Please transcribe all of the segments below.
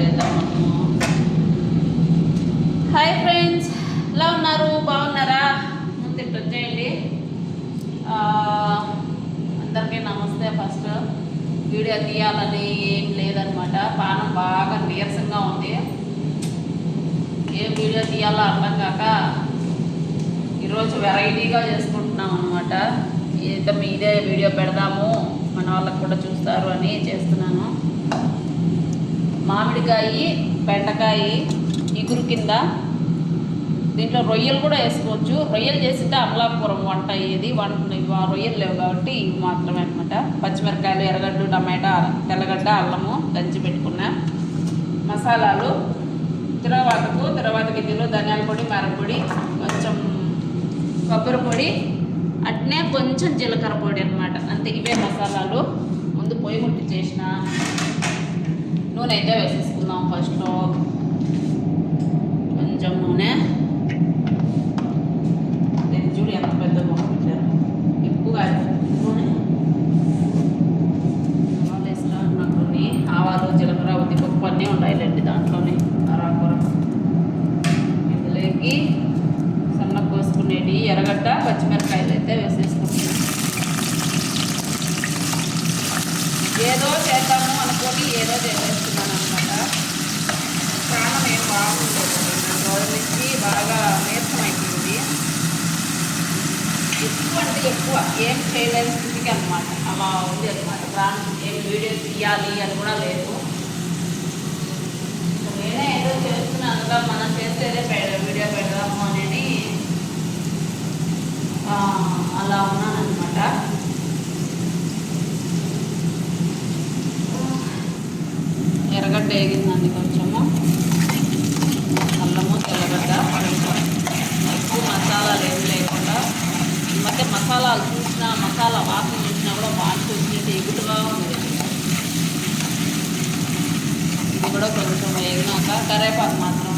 చేద్దాం మనము hi friends ఎలా ఉన్నారు? బాగున్నారా? ముందు ఇట్లా వచ్చేయండి. అందరికీ నమస్తే ఫస్ట్. వీడియో తీయాలని ఏం లేదనమాట. పానం బాగా నీరసంగా ఉంది. ఏం వీడియో తీయాలో అర్థం కాక ఈరోజు వెరైటీగా చేసుకుంటున్నాం అనమాట ఏదో మీదే వీడియో పెడదాము. మన వాళ్ళకు కూడా చూస్తారు అని చేస్తున్నాను. మామిడికాయ బెండకాయ ఇగురు కింద. దీంట్లో రొయ్యలు కూడా వేసుకోవచ్చు. రొయ్యలు చేసింటే అమలాపురం వంట ఏది వంట రొయ్యలు లేవు కాబట్టి ఇవి మాత్రమే అనమాట పచ్చిమిరకాయలు ఎర్రగడ్డ టమాటా తెల్లగడ్డ అల్లము దంచి పెట్టుకున్నా. మసాలాలు. తిరవాతకు తిరవాత గిన్నెలు ధనియాల పొడి మిరప్పొడి కొంచెం కొబ్బరి పొడి. అట్నే కొంచెం జీలకర్ర పొడి అనమాట అంతే ఇవే మసాలాలు. ముందు పొయ్యి ముట్టి చేసిన. నూనె అయితే వేసేసుకుందాం ఫస్ట్లో కొంచెం నూనె. ఇది చూడు ఎంత పెద్ద మొక్క పెట్టారు. ఎక్కువగా నూనె. ఆవాలు కొన్ని ఆవాలు జీలకర్ర ఉద్దిపప్పు అన్నీ ఉండాలండి దాంట్లోనే. అరాకుర ఇందులోకి సన్న కోసుకునేటి ఎర్రగడ్డ పచ్చిమిరకాయలు అయితే వేసేసుకుంటున్నాం. ఏదో చేద్దాము ఏదో చేసేస్తున్నాను అనమాట ప్రాణం ఏం బాగుండదు. రెండు నుంచి బాగా నీరసమైపోయింది అయిపోయింది ఎక్కువ అంటే ఎక్కువ. ఏం చేయలేని స్థితికి అనమాట అలా ఉంది అనమాట ప్రాణం ఏం వీడియో తీయాలి అని కూడా లేదు. నేనే ఏదో చేస్తున్నాను కదా మనం చేసేదే పెడ వీడియో పెడదాము అనేది అలా ఉన్నాను ఎర్రగడ్డ వేగిందండి కొంచెము. అల్లము తెల్లగడ్డ ఎక్కువ మసాలాలు ఏమి లేకుండా ఈ మధ్య మసాలాలు చూసినా మసాలా వాసన చూసినా కూడా వాసన వచ్చినట్టు ఎగుటుగా ఉంది. ఇది కూడా కొంచెం వేగినాక కరేపాకు మాత్రం.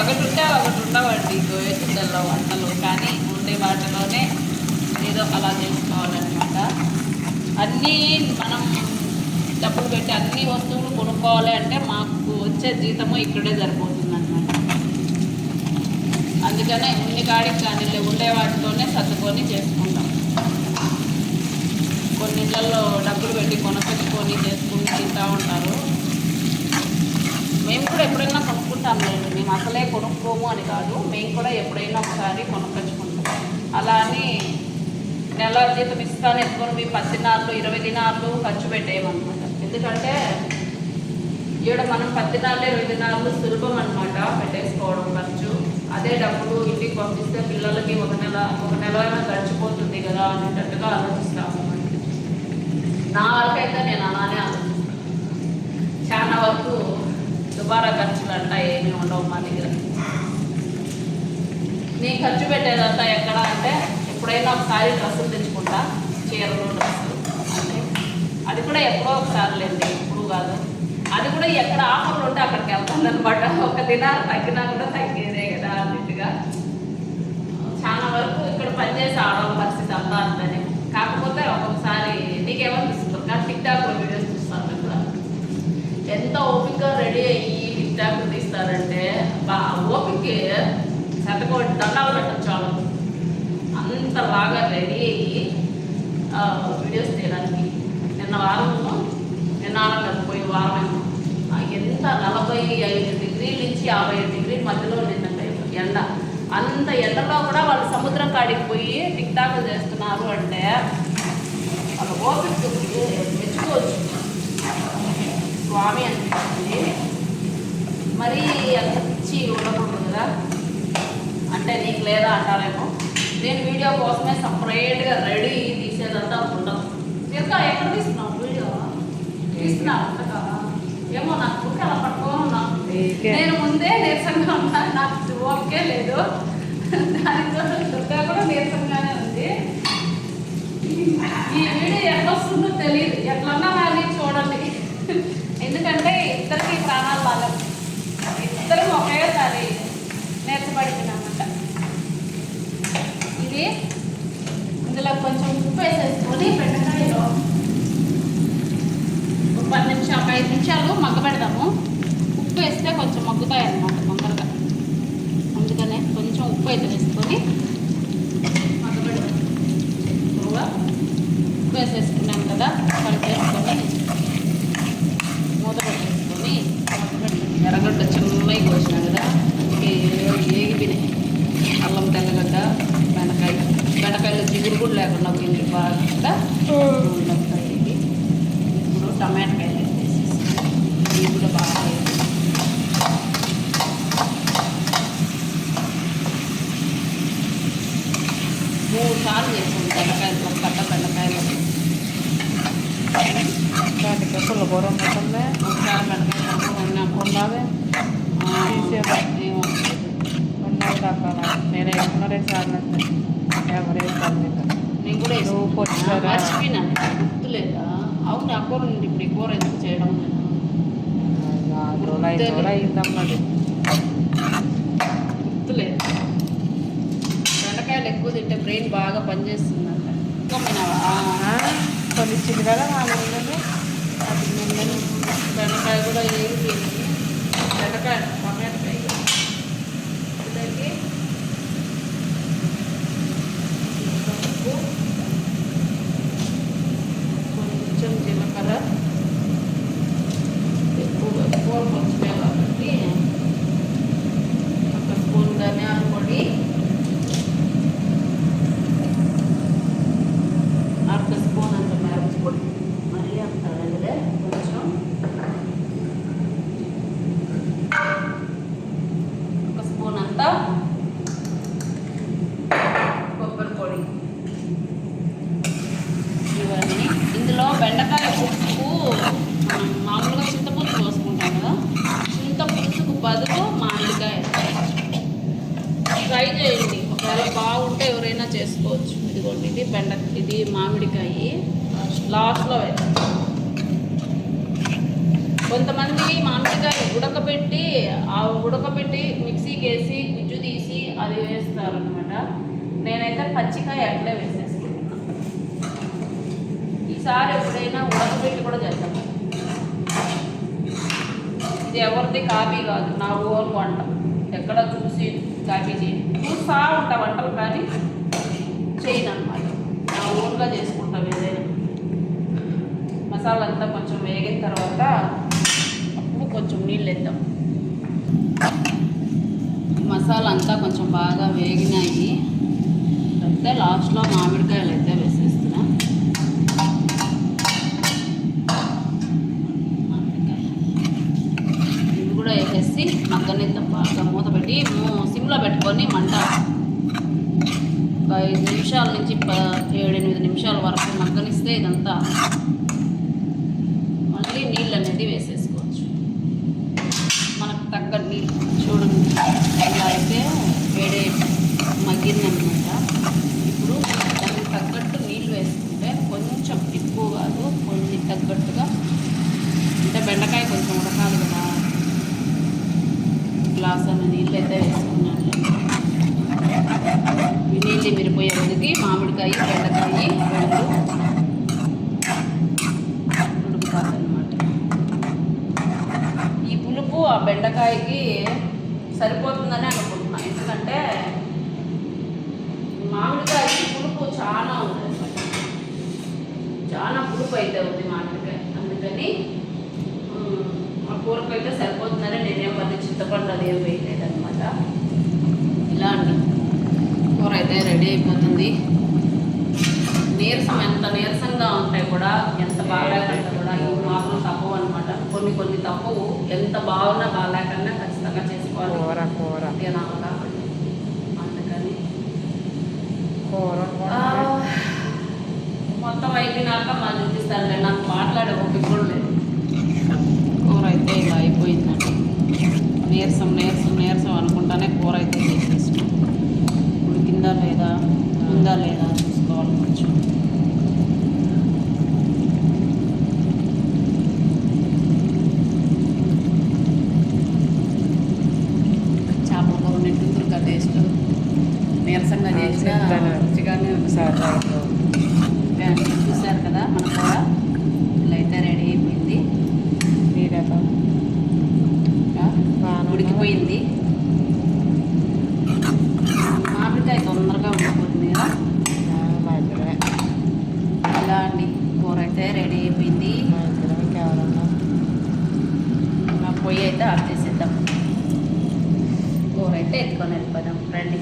ఒకటి ఉంటే ఒకటి ఉండవండి గోయచుద్దల్లో వంటలు. కానీ ఉండే వాటిలోనే ఏదో అలా చేసుకోవాలన్నమాట. అన్నీ మనం డబ్బులు పెట్టి అన్ని వస్తువులు కొనుక్కోవాలి అంటే మాకు వచ్చే జీతము ఇక్కడే సరిపోతుంది అనమాట అందుకనే ఉన్ని కాడికి కానీ ఉండే వాటితోనే సర్దుకొని చేసుకుంటాం. కొన్ని ఇళ్ళల్లో డబ్బులు పెట్టి కొనకొచ్చుకొని చేసుకుని తింటూ ఉంటారు. మేము కూడా ఎప్పుడైనా కొనుక్కుంటాం లేదు మేము అసలే కొనుక్కోము అని కాదు. మేము కూడా ఎప్పుడైనా ఒకసారి కొనుక్కొచ్చుకుంటాం. అలా అని నెల జీతం ఇస్తాను ఎత్తుకొని మీ పది దినాలు ఇరవై దినాలు ఖర్చు పెట్టేయమన్నమాట. ఎందుకంటే ఈడ మనం పత్తి దినాలు ఇరవై దినాలు సులభం అనమాట పెట్టేసుకోవడం ఖర్చు అదే డబ్బులు ఇంటికి పంపిస్తే పిల్లలకి ఒక నెల ఒక నెల అయినా గడిచిపోతుంది కదా అనేటట్టుగా ఆలోచిస్తాము. నా వరకైతే నేను అలానే ఆలోచిస్తాను. చాలా వరకు దుబారా ఖర్చులు అంటా ఏమీ ఉండవు మా దగ్గర. నేను ఖర్చు పెట్టేదంతా ఎక్కడ అంటే ఎప్పుడైనా ఒకసారి డ్రెస్సులు తెచ్చుకుంటా చీరలు డ్రెస్సులు. అది కూడా ఎప్పుడో ఒకసారి లేండి ఎప్పుడు కాదు. అది కూడా ఎక్కడ ఆఫర్లు ఉంటే అక్కడికి వెళ్తాను అనమాట ఒక దినాలు తగ్గినా కూడా తగ్గేదే కదా అన్నట్టుగా చాలా వరకు ఇక్కడ పనిచేసే ఆడవాళ్ళ పరిస్థితి అంతా అంతనే. కాకపోతే ఒక్కొక్కసారి నీకేమనిపిస్తుంది? కానీ టిక్ టాక్లో వీడియోస్ చూస్తాను కదా. ఎంత ఓపిక్గా రెడీ అయ్యి టిక్ టాక్ తీస్తారంటే బా ఓపిక శతకోటి దండాలు పెట్టచ్చు అంత అంతలాగా రెడీ అయ్యి ఆ, వీడియోస్ తీయడానికి నిన్న వారము నిన్న వారం కాదు, పోయిన వారమేమో ఆ, ఎంత నలభై ఐదు డిగ్రీల నుంచి యాభై ఐదు డిగ్రీల మధ్యలో నిన్న ఎండ. అంత ఎండలో కూడా వాళ్ళు సముద్రం కాడికి పోయి టిక్ చేస్తున్నారు అంటే వాళ్ళ ఓపిక మెచ్చుకోవచ్చు. స్వామి అనిపిస్తుంది. మరి అంత పిచ్చి ఉండకూడదు కదా? అంటే నీకు లేదా అంటారేమో? నేను వీడియో కోసమే సపరేట్గా రెడీ తీసేదంతా ఉండదు. ఇంకా ఎక్కడ తీస్తున్నావు? వీడియో తీస్తున్నావు? ఏమో నాకు అలా పట్టుకో. నేను ముందే నీరసంగా ఉన్నాను నాకు ఓకే లేదు. దానితో దుర్గా కూడా నీరసంగానే ఉంది. ఈ వీడియో ఎట్లా వస్తుందో తెలియదు ఎట్లన్నా కానీ చూడండి. ఎందుకంటే ఇద్దరికి ప్రాణాలు బాగా ఇద్దరు ఒకేసారి నేర్చబడిపోయినమాట ఇది ఇందులో కొంచెం ఉప్పు వేసేసుకొని బెండకాయలో ఒక పది నిమిషాలు ఒక ఐదు నిమిషాలు మగ్గ పెడదాము ఉప్పు వేస్తే కొంచెం మగ్గుతాయి అన్నమాట తొందరగా అందుకనే కొంచెం ఉప్పు అయితే వేసుకొని మగ్గ పెడదాం ఎక్కువగా ఉప్పు వేసేసుకున్నాం కదా కలిపేసుకొని మూత పెట్టేసుకొని ఎర్రగడ్డ చిన్నవి కోసినా కదా అందుకే ఏగిపోయినాయి అల్లం తెల్లగడ్డ బెండకాయ బెండకాయలు జిగురు కూడా లేకుండా పోయింది బాగా ఉంటాయి ఇవి. ఇప్పుడు టమాటకాయలు వేసేసి ఇవి కూడా బాగా వేసి. మూడు సార్లు చేసాం బెండకాయలు ఒక కట్ట బెండకాయలు. అసలు ఘోరం ఉంటుందే ఒకసారి బెండకాయలు ఉన్నాయి దాకా నేను ఎన్నరే సార్లు ఎవరే సార్లు నేను కూడా నువ్వు. పొచ్చారా? గుర్తులేదా? అవును ఆ కూర ఇప్పుడు ఈ కూర ఎందుకు చేయడం? నేను రోజులు ఐదు రోజులు అయిందమ్మది గుర్తులేదు బెండకాయలు ఎక్కువ తింటే బ్రెయిన్ బాగా పనిచేస్తుందంట. కొన్ని ఇచ్చింది కదా వాళ్ళు అది నిన్న బెండకాయ కూడా ఏది బెండకాయ టమాటకాయ ఇదైతే ఉప్పు, కొంచెం జీలకర్ర ఎక్కువగా కూర కొంచెమే కాబట్టి ఒక స్పూన్ ధనియాల పొడి అర్ధ స్పూన్ అంత మిరప పొడి మరీ అంత వెళ్ళలే కొంచెం ఒక స్పూన్ అంతా కొబ్బరి పొడి ఇవన్నీ ఇందులో బెండకాయ పులుసుకు మనం మామూలుగా చింతపులుసు పోసుకుంటాం కదా చింతపులుసుకు బదులు మామిడికాయ ట్రై చేయండి ఒకవేళ బాగుంటే ఎవరైనా చేసుకోవచ్చు ఇదిగోండి ఇది బెండ ఇది మామిడికాయ. లాస్ట్లో వేస్తాం కొంతమంది మామిడికాయ ఉడకబెట్టి ఆ ఉడకబెట్టి మిక్సీకి వేసి గుజ్జు తీసి అది వేస్తారు అనమాట నేనైతే పచ్చికాయ అట్లే వేసేసుకుంటున్నాను ఈసారి ఎప్పుడైనా ఉడకబెట్టి కూడా చేద్దాం. ఇది ఎవరిది కాపీ కాదు నా ఓన్ వంట. ఎక్కడ చూసి కాపీ చేయను చూస్తా ఉంటా వంటలు కానీ చేయను అనమాట మసాలా చేసుకుంటాం ఏదైనా. మసాలా అంతా కొంచెం వేగిన తర్వాత అప్పుడు కొంచెం నీళ్ళు వేద్దాం మసాలా అంతా కొంచెం బాగా వేగినాయి. అయితే లాస్ట్లో మామిడికాయలు అయితే వేసేస్తున్నా. మామిడికాయ. ఇవి కూడా వేసేసి మగ్గనిద్దాం బాగా మూత పెట్టి. సిమ్లో పెట్టుకొని మంట ఐదు నిమిషాల నుంచి ప ఏడు ఎనిమిది నిమిషాల వరకు మగ్గనిస్తే ఇదంతా మళ్ళీ నీళ్ళు అనేది వేసేసుకోవచ్చు. మనకు తగ్గ నీళ్ళు చూడండి. ఇలా అయితే వేడే మగ్గిందనమాట. ఇప్పుడు దానికి తగ్గట్టు నీళ్ళు వేసుకుంటే కొంచెం ఎక్కువ కాదు కొన్ని తగ్గట్టుగా అంటే బెండకాయ కొంచెం ఉడకాలి కదా. గ్లాస్ అన్న నీళ్ళు అయితే వేసుకుంటాం ఈ నీళ్ళు మిరిపోయే వదికి మామిడికాయ బెండకాయ రెండు ఉడుకుతారనమాట ఈ పులుపు ఆ బెండకాయకి సరిపోతుందని అనుకుంటున్నాను ఎందుకంటే మామిడికాయ పులుపు చాలా ఉంది చాలా పులుపు అయితే ఉంది మామిడికాయ. అందుకని ఆ కూరకు అయితే సరిపోతుందని నేనేం మళ్ళీ చింతపండు అది ఏం వేయలేదు అనమాట ఇలా అండి కూర అయితే రెడీ అయిపోతుంది. నీరసం ఎంత నీరసంగా ఉంటాయి కూడా ఎంత బాగాలేకుండా కూడా ఇవి మాత్రం తప్పవు అనమాట కొన్ని కొన్ని తప్పవు ఎంత బాగున్నా బాగాలేకన్నా ఖచ్చితంగా చేసుకోవాలి. కూర కూర తినాలి కాబట్టి అందుకని కూర మొత్తం అయిపోయినాక మా చూపిస్తానులే నాకు మాట్లాడే ఓపిక కూడా లేదు. కూర అయితే ఇలా అయిపోయిందండి. నీరసం నీరసం నీరసం అనుకుంటానే కూర అయితే చేసేసాం ఉడికిందా లేదా? ఉందా లేదా? నీరసంగా చేసిన రుచిగానే ఉంది సార్ చూశారు కదా మన కూడా. ఇలా రెడీ అయిపోయింది. ఉడికిపోయింది. మామిడికాయ తొందరగా ఉడికిపోతుంది కదా. ఇలా అండి కూర అయితే రెడీ అయిపోయింది. పొయ్యి అయితే ఆఫ్ చేసేద్దాం. కూర అయితే ఎత్తుకొని వెళ్ళిపోదాం. రండి.